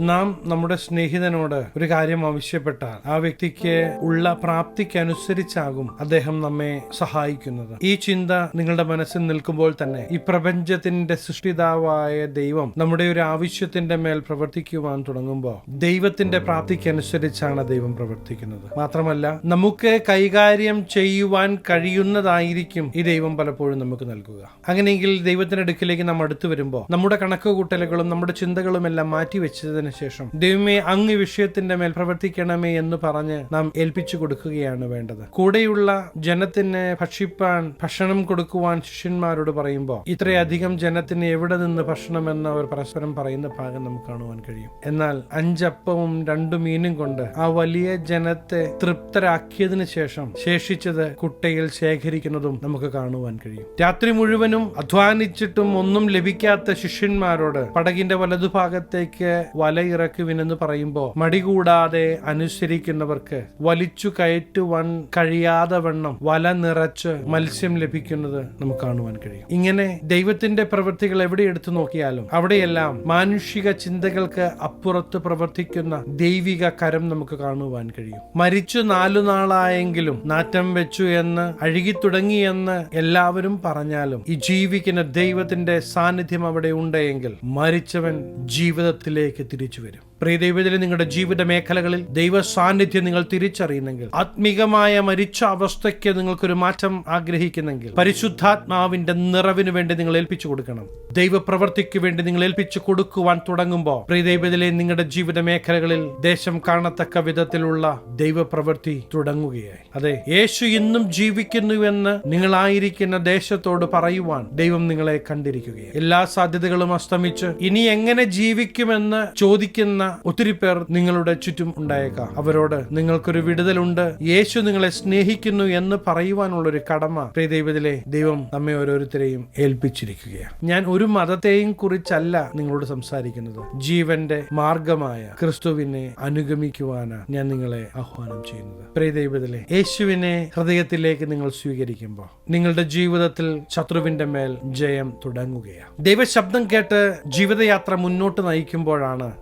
നാം നമ്മുടെ സ്നേഹിതനോട് ഒരു കാര്യം ആവശ്യപ്പെട്ടാൽ ആ വ്യക്തിക്ക് ഉള്ള പ്രാപ്തിക്കനുസരിച്ചാകും അദ്ദേഹം നമ്മെ സഹായിക്കുന്നത്. ഈ ചിന്ത നിങ്ങളുടെ മനസ്സിൽ നിൽക്കുമ്പോൾ തന്നെ ഈ പ്രപഞ്ചത്തിന്റെ സൃഷ്ടിതാവായ ദൈവം നമ്മുടെ ഒരു ആവശ്യത്തിന്റെ മേൽ പ്രവർത്തിക്കുവാൻ തുടങ്ങുമ്പോൾ ദൈവത്തിന്റെ പ്രാപ്തിക്കനുസരിച്ചാണ് ദൈവം പ്രവർത്തിക്കുന്നത്. മാത്രമല്ല നമുക്ക് കൈകാര്യം ചെയ്യുവാൻ കഴിയുന്നതായിരിക്കും ഈ ദൈവം പലപ്പോഴും നമുക്ക് നൽകുക. അങ്ങനെയെങ്കിൽ ദൈവത്തിന്റെ അടുക്കിലേക്ക് നാം അടുത്തു വരുമ്പോൾ നമ്മുടെ കണക്കുകൂട്ടലുകളും നമ്മുടെ ചിന്തകളും എല്ലാം മാറ്റിവെച്ചതിന് ശേഷം ദൈവമേ അങ്ങ് വിഷയത്തിന്റെ മേൽ പ്രവർത്തിക്കണമേ എന്ന് പറഞ്ഞ് നാം ഏൽപ്പിച്ചു കൊടുക്കുകയാണ് വേണ്ടത്. കൂടെയുള്ള ജനത്തിന് ഭക്ഷിപ്പാൻ ഭക്ഷണം കൊടുക്കുവാൻ ശിഷ്യന്മാരോട് പറയുമ്പോൾ ഇത്രയധികം ജനത്തിന് എവിടെ നിന്ന് ഭക്ഷണം എന്ന് അവർ പരസ്പരം പറയുന്ന ഭാഗം നമുക്ക് കാണുവാൻ കഴിയും. എന്നാൽ അഞ്ചപ്പവും രണ്ടു മീനും കൊണ്ട് ആ വലിയ ജനത്തെ തൃപ്തരാക്കിയതിനു ശേഷം ശേഷിച്ചത് കുട്ടയിൽ ശേഖരിക്കുന്നതും നമുക്ക് കാണുവാൻ കഴിയും. രാത്രി മുഴുവനും അധ്വാനിച്ചിട്ടും ഒന്നും ലഭിക്കാത്ത ശിഷ്യന്മാരോട് പടകിന്റെ വലതുഭാഗത്തേക്ക് വലയിറക്കുവിനെന്ന് പറയുമ്പോൾ മടികൂടാതെ അനുസരിക്കുന്നവർക്ക് വലിച്ചു കയറ്റുവാൻ കഴിയാതെ വണ്ണം വല നിറച്ച് മത്സ്യം ലഭിക്കുന്നത് നമുക്ക് കാണുവാൻ കഴിയും. ഇങ്ങനെ ദൈവത്തിന്റെ പ്രവൃത്തികൾ എവിടെ എടുത്തു നോക്കിയാലും അവിടെയെല്ലാം മാനുഷിക ചിന്തകൾക്ക് അപ്പുറത്ത് പ്രവർത്തിക്കുന്ന ദൈവിക കരം നമുക്ക് കാണുവാൻ കഴിയും. മരിച്ചു നാലു നാളായെങ്കിലും നാറ്റം വെച്ചു എന്ന് അഴുകി തുടങ്ങിയെന്ന് എല്ലാവരും പറഞ്ഞാലും ഈ ജീവിക്കുന്ന ദൈവത്തിന്റെ സാന്നിധ്യം അവിടെ ഉണ്ടെങ്കിൽ മരിച്ചവൻ ജീവിതത്തിലേക്ക് തിരിച്ചു തിരിച്ചു വരും പ്രിയ ദൈവത്തിലെ നിങ്ങളുടെ ജീവിത മേഖലകളിൽ ദൈവ സാന്നിധ്യം നിങ്ങൾ തിരിച്ചറിയുന്നെങ്കിൽ ആത്മീകമായ മരിച്ച അവസ്ഥയ്ക്ക് നിങ്ങൾക്കൊരു മാറ്റം ആഗ്രഹിക്കുന്നെങ്കിൽ പരിശുദ്ധാത്മാവിന്റെ നിറവിന് വേണ്ടി നിങ്ങൾ ഏൽപ്പിച്ചു കൊടുക്കണം. ദൈവ പ്രവൃത്തിക്ക് വേണ്ടി നിങ്ങൾ ഏൽപ്പിച്ചു കൊടുക്കുവാൻ തുടങ്ങുമ്പോൾ പ്രിയ ദൈവത്തിലെ നിങ്ങളുടെ ജീവിത മേഖലകളിൽ ദേശം കാണത്തക്ക വിധത്തിലുള്ള ദൈവ പ്രവൃത്തി തുടങ്ങുകയായി. അതെ യേശു ഇന്നും ജീവിക്കുന്നുവെന്ന് നിങ്ങളായിരിക്കുന്ന ദേശത്തോട് പറയുവാൻ ദൈവം നിങ്ങളെ കണ്ടിരിക്കുകയാണ് എല്ലാ സാധ്യതകളും അസ്തമിച്ച് ഇനി എങ്ങനെ ജീവിക്കുമെന്ന് ചോദിക്കുന്ന ഒത്തിരി പേർ നിങ്ങളുടെ ചുറ്റും ഉണ്ടായേക്കാം. അവരോട് നിങ്ങൾക്കൊരു വിടുതലുണ്ട്. യേശു നിങ്ങളെ സ്നേഹിക്കുന്നു എന്ന് പറയുവാനുള്ള ഒരു കടമ ദൈവത്തിലെ ദൈവം നമ്മെ ഓരോരുത്തരെയും ഏൽപ്പിച്ചിരിക്കുകയാണ്. ഞാൻ ഒരു മതത്തെയും കുറിച്ചല്ല നിങ്ങളോട് സംസാരിക്കുന്നത്. ജീവന്റെ മാർഗമായ ക്രിസ്തുവിനെ അനുഗമിക്കുവാനാണ് ഞാൻ നിങ്ങളെ ആഹ്വാനം ചെയ്യുന്നത്. പ്രിയ ദൈവത്തിലെ യേശുവിനെ ഹൃദയത്തിലേക്ക് നിങ്ങൾ സ്വീകരിക്കുമ്പോൾ നിങ്ങളുടെ ജീവിതത്തിൽ ശത്രുവിന്റെ മേൽ ജയം തുടങ്ങുകയാണ്. ദൈവശബ്ദം കേട്ട് ജീവിതയാത്ര മുന്നോട്ട് നയിക്കുമ്പോഴാണ്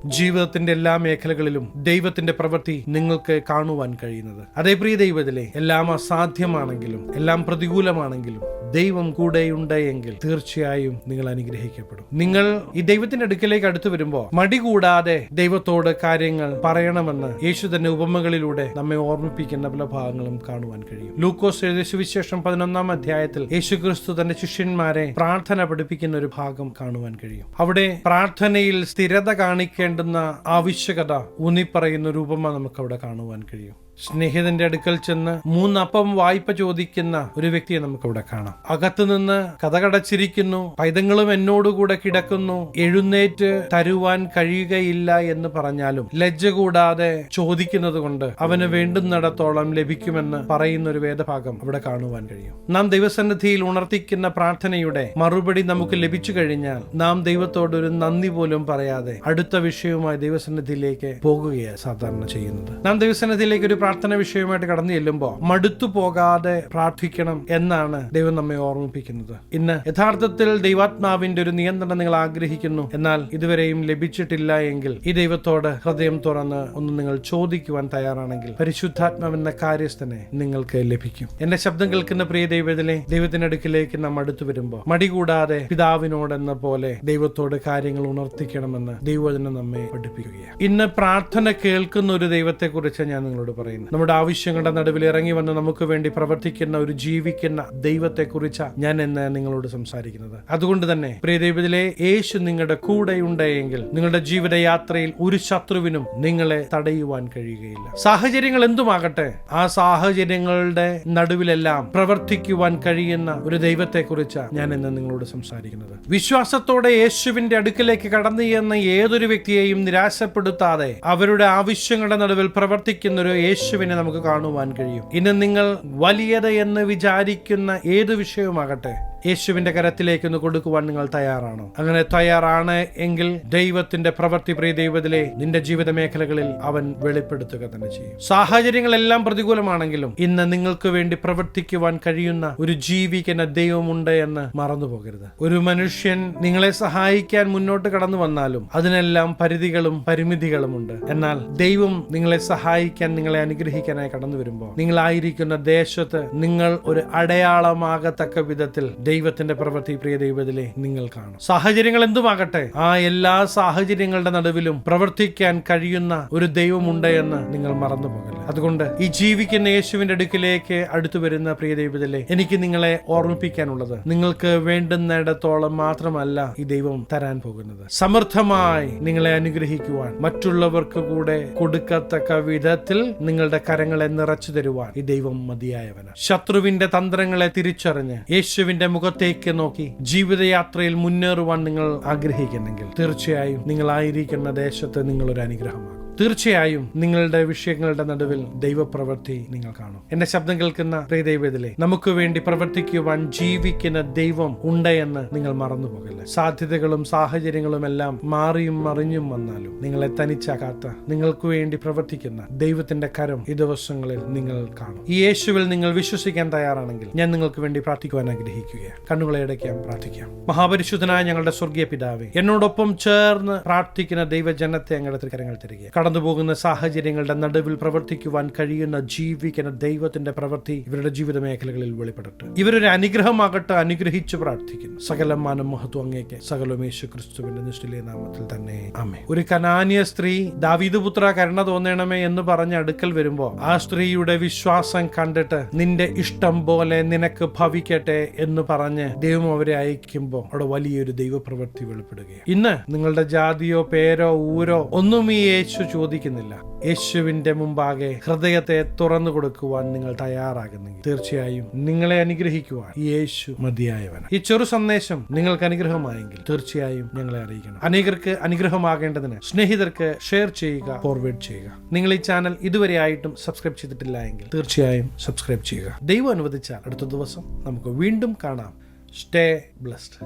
ജീവിതത്തിന്റെ എല്ലാ മേഖലകളിലും ദൈവത്തിന്റെ പ്രവൃത്തി നിങ്ങൾക്ക് കാണുവാൻ കഴിയുന്നത്. അതേ പ്രിയ ദൈവത്തിലെ എല്ലാം അസാധ്യമാണെങ്കിലും എല്ലാം പ്രതികൂലമാണെങ്കിലും ദൈവം കൂടെയുണ്ട് എങ്കിൽ തീർച്ചയായും നിങ്ങൾ അനുഗ്രഹിക്കപ്പെടും. നിങ്ങൾ ഈ ദൈവത്തിന്റെ അടുക്കലേക്ക് അടുത്തു വരുമ്പോൾ മടി കൂടാതെ ദൈവത്തോട് കാര്യങ്ങൾ പറയണമെന്ന് യേശു തന്നെ ഉപമകളിലൂടെ നമ്മെ ഓർമ്മിപ്പിക്കുന്ന പല ഭാഗങ്ങളും കാണുവാൻ കഴിയും. ലൂക്കോസ് സുവിശേഷം പതിനൊന്നാം അധ്യായത്തിൽ യേശു ക്രിസ്തു തന്റെ ശിഷ്യന്മാരെ പ്രാർത്ഥന പഠിപ്പിക്കുന്ന ഒരു ഭാഗം കാണുവാൻ കഴിയും. അവിടെ പ്രാർത്ഥനയിൽ സ്ഥിരത കാണിക്കേണ്ടുന്ന ആവശ്യകത ഊന്നിപ്പറയുന്ന ഒരു ഉപമ നമുക്ക് അവിടെ കാണുവാൻ കഴിയും. സ്നേഹിതന്റെ അടുക്കൽ ചെന്ന് മൂന്നപ്പം വായ്പ ചോദിക്കുന്ന ഒരു വ്യക്തിയെ നമുക്ക് അവിടെ കാണാം. അകത്തു നിന്ന് കഥകടച്ചിരിക്കുന്നു പൈതങ്ങളും എന്നോടുകൂടെ കിടക്കുന്നു എഴുന്നേറ്റ് തരുവാൻ കഴിയുകയില്ല എന്ന് പറഞ്ഞാലും ലജ്ജ കൂടാതെ ചോദിക്കുന്നത് കൊണ്ട് അവന് വേണ്ടുന്നിടത്തോളം ലഭിക്കുമെന്ന് പറയുന്ന ഒരു വേദഭാഗം അവിടെ കാണുവാൻ കഴിയും. നാം ദൈവസന്നിധിയിൽ ഉണർത്തിക്കുന്ന പ്രാർത്ഥനയുടെ മറുപടി നമുക്ക് ലഭിച്ചു കഴിഞ്ഞാൽ നാം ദൈവത്തോട് ഒരു നന്ദി പോലും പറയാതെ അടുത്ത വിഷയവുമായി ദൈവസന്നിധിയിലേക്ക് പോകുകയാണ് സാധാരണ ചെയ്യുന്നത്. നാം ദൈവസന്നിധിയിലേക്ക് ഒരു പ്രാർത്ഥന വിഷയമായിട്ട് കടന്നു ചെല്ലുമ്പോൾ മടുത്തു പോകാതെ പ്രാർത്ഥിക്കണം എന്നാണ് ദൈവം നമ്മെ ഓർമ്മിപ്പിക്കുന്നത്. ഇന്ന് യഥാർത്ഥത്തിൽ ദൈവാത്മാവിന്റെ ഒരു നിയന്ത്രണം നിങ്ങൾ ആഗ്രഹിക്കുന്നു. എന്നാൽ ഇതുവരെയും ലഭിച്ചിട്ടില്ല എങ്കിൽ ഈ ദൈവത്തോട് ഹൃദയം തുറന്ന് ഒന്ന് നിങ്ങൾ ചോദിക്കുവാൻ തയ്യാറാണെങ്കിൽ പരിശുദ്ധാത്മാവെന്ന കാര്യസ്ഥനെ നിങ്ങൾക്ക് ലഭിക്കും. എന്റെ ശബ്ദം കേൾക്കുന്ന പ്രിയ ദൈവത്തിലെ ദൈവത്തിനടുക്കിലേക്ക് നാം അടുത്തു വരുമ്പോൾ മടി കൂടാതെ പിതാവിനോടെന്ന പോലെ ദൈവത്തോട് കാര്യങ്ങൾ ഉണർത്തിക്കണമെന്ന് ദൈവജനം നമ്മെ പഠിപ്പിക്കുകയാണ്. ഇന്ന് പ്രാർത്ഥന കേൾക്കുന്ന ഒരു ദൈവത്തെക്കുറിച്ച് ഞാൻ നിങ്ങളോട് പറയുന്നു. നമ്മുടെ ആവശ്യങ്ങളുടെ നടുവിൽ ഇറങ്ങി വന്ന് നമുക്ക് വേണ്ടി പ്രവർത്തിക്കുന്ന ഒരു ജീവിക്കുന്ന ദൈവത്തെ കുറിച്ചാണ് ഞാൻ എന്ന് നിങ്ങളോട് സംസാരിക്കുന്നത്. അതുകൊണ്ട് തന്നെ പ്രിയ ദൈവത്തിലെ യേശു നിങ്ങളുടെ കൂടെയുണ്ടെങ്കിൽ നിങ്ങളുടെ ജീവിതയാത്രയിൽ ഒരു ശത്രുവിനും നിങ്ങളെ തടയുവാൻ കഴിയുകയില്ല. സാഹചര്യങ്ങൾ എന്തുമാകട്ടെ ആ സാഹചര്യങ്ങളുടെ നടുവിലെല്ലാം പ്രവർത്തിക്കുവാൻ കഴിയുന്ന ഒരു ദൈവത്തെ കുറിച്ചാണ് ഞാൻ ഇന്ന് നിങ്ങളോട് സംസാരിക്കുന്നത്. വിശ്വാസത്തോടെ യേശുവിന്റെ അടുക്കിലേക്ക് കടന്നു ചെന്ന ഏതൊരു വ്യക്തിയെയും നിരാശപ്പെടുത്താതെ അവരുടെ ആവശ്യങ്ങളുടെ നടുവിൽ പ്രവർത്തിക്കുന്ന ഒരു യേശുവിനെ നമുക്ക് കാണുവാൻ കഴിയും. ഇന്ന് നിങ്ങൾ വലിയത് എന്ന് വിചാരിക്കുന്ന ഏത് വിഷയവുമാകട്ടെ യേശുവിന്റെ കരത്തിലേക്ക് ഒന്ന് കൊടുക്കുവാൻ നിങ്ങൾ തയ്യാറാണോ? അങ്ങനെ തയ്യാറാണ് എങ്കിൽ ദൈവത്തിന്റെ പ്രവൃത്തി പ്രിയ ദൈവത്തിലെ നിന്റെ ജീവിത മേഖലകളിൽ അവൻ വെളിപ്പെടുത്തുക തന്നെ ചെയ്യും. സാഹചര്യങ്ങളെല്ലാം പ്രതികൂലമാണെങ്കിലും ഇന്ന് നിങ്ങൾക്ക് വേണ്ടി പ്രവർത്തിക്കുവാൻ കഴിയുന്ന ഒരു ജീവിക്കുന്ന ദൈവമുണ്ട് എന്ന് മറന്നു പോകരുത് ഒരു മനുഷ്യൻ നിങ്ങളെ സഹായിക്കാൻ മുന്നോട്ട് കടന്നു വന്നാലും അതിനെല്ലാം പരിധികളും പരിമിതികളും ഉണ്ട്. എന്നാൽ ദൈവം നിങ്ങളെ സഹായിക്കാൻ നിങ്ങളെ അനുഗ്രഹിക്കാനായി കടന്നു വരുമ്പോൾ നിങ്ങളായിരിക്കുന്ന ദേശത്ത് നിങ്ങൾ ഒരു അടയാളമാകത്തക്ക വിധത്തിൽ ദൈവത്തിന്റെ പ്രവൃത്തി പ്രിയ ദൈവത്തിലെ നിങ്ങൾ കാണും. സാഹചര്യങ്ങൾ എന്തുമാകട്ടെ ആ എല്ലാ സാഹചര്യങ്ങളുടെ നടുവിലും പ്രവർത്തിക്കാൻ കഴിയുന്ന ഒരു ദൈവമുണ്ട് എന്ന് നിങ്ങൾ മറന്നു പോകല്ല അതുകൊണ്ട് ഈ ജീവിക്കുന്ന യേശുവിന്റെ അടുക്കിലേക്ക് അടുത്തു വരുന്ന പ്രിയ ദൈവത്തിലെ എനിക്ക് നിങ്ങളെ ഓർമ്മിപ്പിക്കാനുള്ളത് നിങ്ങൾക്ക് വേണ്ടുന്നിടത്തോളം മാത്രമല്ല ഈ ദൈവം തരാൻ പോകുന്നത്. സമർത്ഥമായി നിങ്ങളെ അനുഗ്രഹിക്കുവാൻ മറ്റുള്ളവർക്ക് കൂടെ കൊടുക്കത്തക്ക വിധത്തിൽ നിങ്ങളുടെ കരങ്ങളെ നിറച്ചു തരുവാൻ ഈ ദൈവം മതിയായവനാണ്. ശത്രുവിന്റെ തന്ത്രങ്ങളെ തിരിച്ചറിഞ്ഞ് യേശുവിന്റെ മുഖത്തേക്ക് നോക്കി ജീവിതയാത്രയിൽ മുന്നേറുവാൻ നിങ്ങൾ ആഗ്രഹിക്കുന്നെങ്കിൽ തീർച്ചയായും നിങ്ങളായിരിക്കുന്ന ദേശത്ത് നിങ്ങളൊരു അനുഗ്രഹമാകും തീർച്ചയായും നിങ്ങളുടെ വിഷയങ്ങളുടെ നടുവിൽ ദൈവപ്രവൃത്തി നിങ്ങൾ കാണും. എന്റെ ശബ്ദം കേൾക്കുന്ന പ്രിയ ദൈവത്തിലെ നമുക്ക് വേണ്ടി പ്രവർത്തിക്കുവാൻ ജീവിക്കുന്ന ദൈവം ഉണ്ട് എന്ന് നിങ്ങൾ മറന്നു പോകല്ല സാധ്യതകളും സാഹചര്യങ്ങളും എല്ലാം മാറിയും മറിഞ്ഞും വന്നാലും നിങ്ങളെ തനിച്ചാകാത്ത നിങ്ങൾക്ക് വേണ്ടി പ്രവർത്തിക്കുന്ന ദൈവത്തിന്റെ കരം ഈ ദിവസങ്ങളിൽ നിങ്ങൾ കാണും. ഈ യേശുവിൽ നിങ്ങൾ വിശ്വസിക്കാൻ തയ്യാറാണെങ്കിൽ ഞാൻ നിങ്ങൾക്ക് വേണ്ടി പ്രാർത്ഥിക്കുവാൻ ആഗ്രഹിക്കുകയാണ്. കണ്ണുകളെ അടയ്ക്കാം പ്രാർത്ഥിക്കാം. മഹാപരിശുദ്ധനായ ഞങ്ങളുടെ സ്വർഗീയ പിതാവേ എന്നോടൊപ്പം ചേർന്ന് പ്രാർത്ഥിക്കുന്ന ദൈവജനത്തെ ഞങ്ങളുടെ കരങ്ങൾ തരിക കടന്നു പോകുന്ന സാഹചര്യങ്ങളുടെ നടുവിൽ പ്രവർത്തിക്കുവാൻ കഴിയുന്ന ജീവിക്കുന്ന ദൈവത്തിന്റെ പ്രവൃത്തി ഇവരുടെ ജീവിത മേഖലകളിൽ വെളിപ്പെടട്ടെ. ഇവരൊരു അനുഗ്രഹമാകട്ടെ അനുഗ്രഹിച്ച് പ്രാർത്ഥിക്കുന്നു. സകല മാനം മഹത്വം അങ്ങേക്ക് സകലം യേശു ക്രിസ്തുവിന്റെ നിഷ്ഠിലെ നാമത്തിൽ തന്നെ. അമ്മേ ഒരു കനാനിയ സ്ത്രീ ദാവീദുപുത്ര കരുണ തോന്നണമേ എന്ന് പറഞ്ഞ് അടുക്കൽ വരുമ്പോ ആ സ്ത്രീയുടെ വിശ്വാസം കണ്ടിട്ട് നിന്റെ ഇഷ്ടം പോലെ നിനക്ക് ഭവിക്കട്ടെ എന്ന് പറഞ്ഞ് ദൈവം അവരെ അയക്കുമ്പോൾ അവിടെ വലിയൊരു ദൈവപ്രവൃത്തി വെളിപ്പെടുകയാണ്. ഇന്ന് നിങ്ങളുടെ ജാതിയോ പേരോ ഊരോ ഒന്നും ഈ യേശു ചോദിക്കുന്നില്ല. യേശുവിന്റെ മുമ്പാകെ ഹൃദയത്തെ തുറന്നു കൊടുക്കുവാൻ നിങ്ങൾ തയ്യാറാകുന്നെങ്കിൽ തീർച്ചയായും നിങ്ങളെ അനുഗ്രഹിക്കുവാൻ യേശു മതിയായവൻ ഈ ചെറു സന്ദേശം നിങ്ങൾക്ക് അനുഗ്രഹമായെങ്കിൽ തീർച്ചയായും ഞങ്ങളെ അറിയിക്കണം. അനേകർക്ക് അനുഗ്രഹമാകേണ്ടതിന് സ്നേഹിതർക്ക് ഷെയർ ചെയ്യുക ഫോർവേഡ് ചെയ്യുക. നിങ്ങൾ ഈ ചാനൽ ഇതുവരെ ആയിട്ടും സബ്സ്ക്രൈബ് ചെയ്തിട്ടില്ല എങ്കിൽ തീർച്ചയായും സബ്സ്ക്രൈബ് ചെയ്യുക. ദൈവം അനുവദിച്ചാൽ അടുത്ത ദിവസം നമുക്ക് വീണ്ടും കാണാം. Stay blessed.